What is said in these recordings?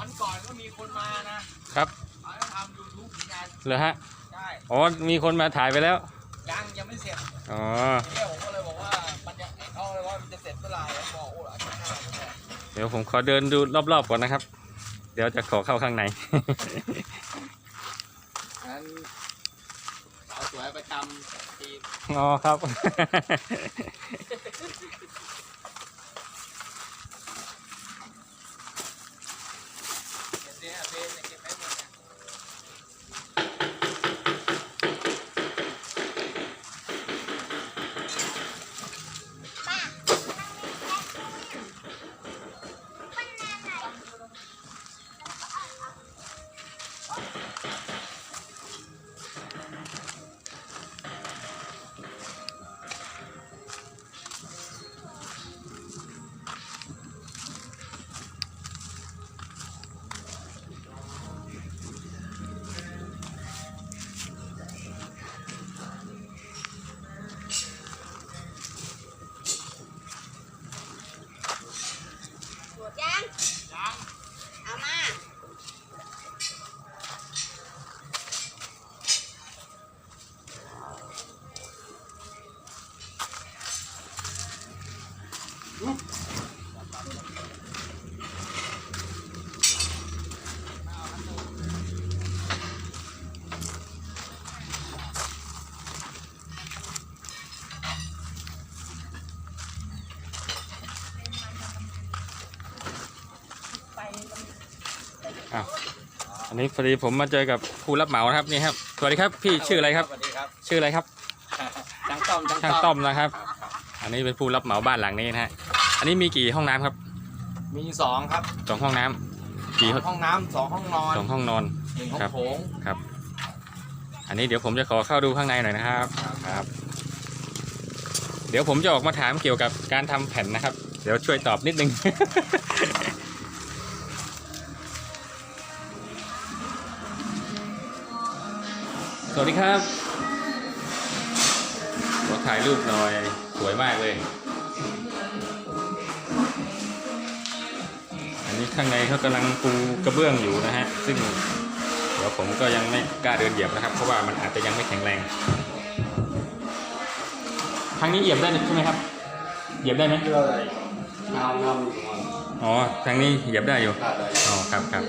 วันก่อนก็มีคนมานะครับเขาจะทำยูทูบเหมือนกันเหรอฮะใช่อ๋อมีคนมาถ่ายไปแล้วยังยังไม่เสร็จอ๋อเนี่ยผมก็เลยบอกว่ามันยังเขาเลยว่ามันจะเสร็จเมื่อไหร่ผมบอกโอ้อาทิตย์หน้าผมบอกเดี๋ยวผมขอเดินดูรอบๆก่อนนะครับ เดี๋ยวจะขอเข้าข้างในงั้นสาวสวยประจำทีมอ๋อครับ อันนี้พอดีผมมาเจอกับผู้รับเหมานะครับนี่ครับสวัสดีครับพี่ชื่ออะไรครับ สวัสดีครับชื่ออะไรครับช่างต้อมช่างต้อมนะครับ อันนี้เป็นผู้รับเหมาบ้านหลังนี้นะฮะอันนี้มีกี่ห้องน้ำครับ มีสองครับสองห้องน้ำกี่สองห้องน้ำสองห้องนอนสองห้องนอนหนึ่งห้อครังบโถงอันนี้เดี๋ยวผมจะขอเข้าดูข้างในหน่อยนะครับครับ เดี๋ยวผมจะออกมาถามเกี่ยวกับการทำแผ่นนะครับ เดี๋ยวช่วยตอบนิดนึง สวัสดีครับ ขอถ่ายรูปหน่อย สวยมากเลย อันนี้ข้างในเขากำลังปูกระเบื้องอยู่นะฮะ ซึ่งเดี๋ยวผมก็ยังไม่กล้าเดินเหยียบนะครับ เพราะว่ามันอาจจะยังไม่แข็งแรง ทางนี้เหยียบได้ใช่ไหมครับ เหยียบได้ไหมน้ำน้ำอยู่ก่อนอ๋อ ทางนี้เหยียบได้อยู่ได้ได้อ๋อ ครับครับ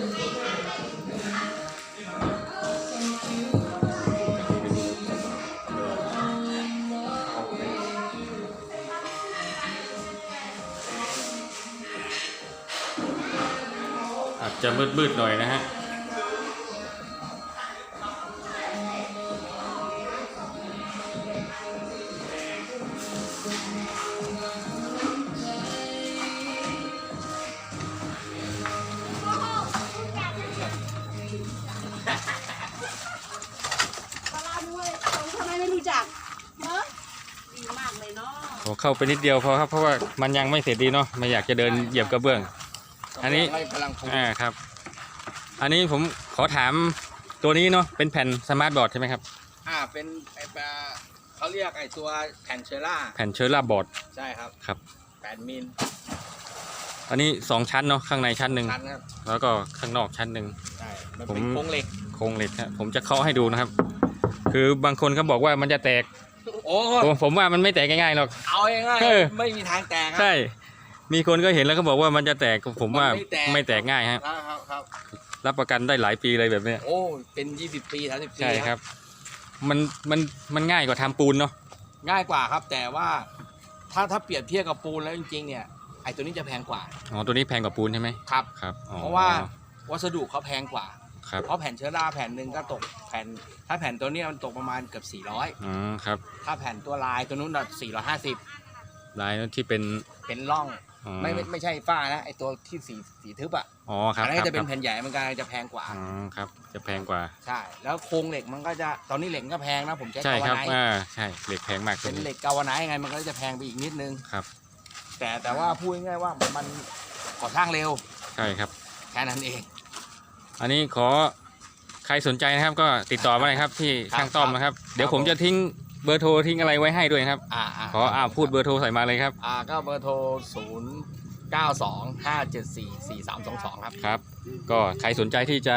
จจะมืดๆหน่อยนะฮะปลาร้าด้วยทำไมไม่รู้จักเนอะดีมากเลยเนาะผมเข้าไปนิดเดียวพอครับเพราะว่ามันยังไม่เสร็จดีเนาะไม่อยากจะเดินเหยียบกระเบื้อง อันนี้ให้พลังพูอ่าครับ อันนี้ผมขอถามตัวนี้เนาะเป็นแผ่นสมาร์ทบอร์ดใช่ไหมครับอ่าเป็นไอ้ปลาเขาเรียกไอ้ตัวแผ่นเชอร่าแผ่นเชอร์ราบอร์ดใช่ครับครับแปดมิลอันนี้สองชั้นเนาะข้างในชั้นหนึ่งชั้นครับแล้วก็ข้างนอกชั้นหนึ่งใช่มันผมเป็นโครงเหล็กโครงเหล็กครับผมจะเคาะให้ดูนะครับ คือบางคนเขาบอกว่ามันจะแตกโอ้ผมผมว่ามันไม่แตกง่ายๆหรอกเอาง่ายเออๆไม่มีทางแตกครับใช่ มีคนก็เห็นแล้วก็บอกว่ามันจะแตกผมว่ามันไม่แตกไม่แตกง่ายฮะครับครับรับประกันได้หลายปีเลยแบบเนี้ยโอ้เป็นยี่สิบปีสามสิบปีใช่ครับ มันมันมันง่ายกว่าทำปูนเนาะง่ายกว่าครับแต่ว่าถ้าถ้าเปรียบเทียบกับปูนแล้วจริงๆเนี่ยไอ้ตัวนี้จะแพงกว่าอ๋อตัวนี้แพงกว่าปูนใช่ไหมครับครับอ๋อเพราะว่าวัสดุเขาแพงกว่าครับเพราะแผ่นเชื้อราแผ่นหนึ่งก็ตกแผ่น ถ้าแผ่นตัวเนี้ยมันตกประมาณเกือบ400อ๋อครับถ้าแผ่นตัวลายตัวนู้นน่ะ450 ลายที่เป็นเป็นร่องอ๋อไม่ไม่ไม่ใช่ฝ้านะไอตัวที่สีสีทึบอะอ๋อครับอันนั้นครัก็จะเป็นครับแผ่นใหญ่มันก็จะแพงกว่า อ๋อครับ จะแพงกว่า ใช่ แล้วโครงเหล็กมันก็จะตอนนี้เหล็กก็แพงนะผมใช้ใช่กาวครับไนท์อ่าใช่เหล็กแพงมากตัวเป็นนี้เหล็กกาวไนท์ไงมันก็จะแพงไปอีกนิดนึง ครับ แต่แต่ว่าพูดง่ายๆว่ามันก่อสร้างเร็วใช่ครับ แค่นั้นเอง อันนี้ขอใครสนใจนะครับก็ติดต่อมาเลยครับที่ครับช่างต้อมนะครับ เดี๋ยวครับผมผมจะทิ้ง เบอร์โทรทิ้งอะไรไว้ให้ด้วยนะครับ อ่าาขออ่าพูดเบอร์โทรใส่มาเลยครับ อ่าก็เบอร์โทรศูนย์925744322 ครับ ครับ ก็ใครสนใจที่จะ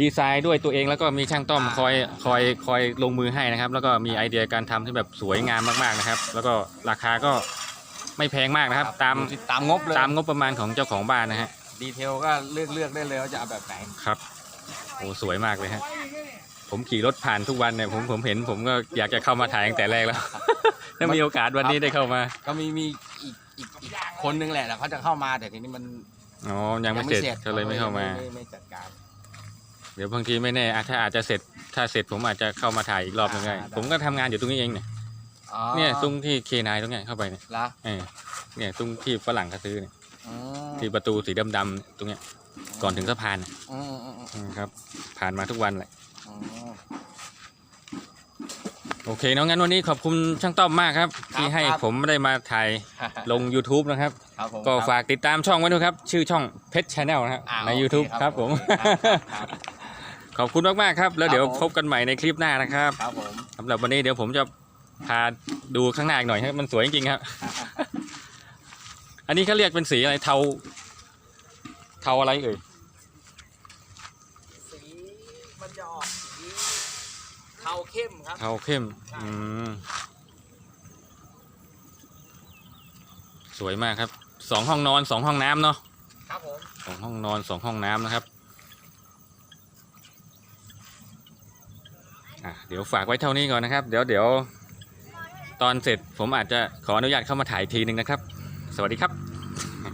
ดีไซน์ด้วยตัวเองแล้วก็มีช่างต้อมอ่าคอยคอยคอยลงมือให้นะครับ แล้วก็มีไอเดียการทำที่แบบสวยงามมากๆนะครับ แล้วก็ราคาก็ไม่แพงมากนะครับ ตามตามงบเลยตามงบประมาณของเจ้าของบ้านนะฮะดีเทลก็เลือกเลือกได้เลยว่าจะเอาแบบไหนครับโอ้สวยมากเลยฮะ ผมขี่รถผ่านทุกวันเนี่ยผมผมเห็น ผมก็อยากจะเข้ามาถ่ายตั้งแต่แรกแล้ว ถ้ามีโอกาสวันนี้ได้เข้ามาก็มีมีอีกอีกอีกคนนึงแหละแต่เขาจะเข้ามาแต่ทีนี้มันอ๋อยังไม่เสร็จก็เลยไม่เข้ามาไไม่จัดการ เดี๋ยวบางทีไม่แน่อะถ้าอาจจะเสร็จถ้าเสร็จผมอาจจะเข้ามาถ่ายอีกรอบนึงได้อ่าได้ผมก็ทำงานอยู่ตรงนี้เองเนี่ยอ๋อเนี่ยตรงที่เคนายตรงเนี้ยเข้าไปเนี่ยละเออเนี่ยตรงที่ฝรั่งเขาซื้อเนี่ยอืมที่ประตูสีดำๆตรงเนี้ยก่อนถึงสะพานน่ะอืมอืมอืมอืมครับ ผ่านมาทุกวันแหละอืม โอเคเนาะงั้นวันนี้ขอบคุณช่างต้อมมากครับ ที่ให้ครับผมได้มาถ่ายลง YouTube นะครับ ครับผมก็ครับฝากติดตามช่องไว้ด้วยครับ ชื่อช่องเพชรชาแนลนะครับอ่าใน โอเค YouTube ครับผม ครับขอบคุณมากๆครับ แล้วครับเดี๋ยวผมพบกันใหม่ในคลิปหน้านะครับครับผม สำหรับวันนี้เดี๋ยวผมจะพาดูข้างหน้าอีกหน่อยครับมันสวยจริงๆครับ อันนี้เขาเรียกเป็นสีอะไรเทา เทาอะไรเอ่ยสี มันจะออกสีเทาเข้มครับ เทาเข้ม อืม สวยมากครับ สองห้องนอนสองห้องน้ำเนาะ ครับผม สองห้องนอนสองห้องน้ำนะครับ อะเดี๋ยวฝากไว้เท่านี้ก่อนนะครับ เดี๋ยวเดี๋ยวตอนเสร็จผมอาจจะขออนุญาตเข้ามาถ่ายอีกทีหนึ่งนะครับ สวัสดีครับ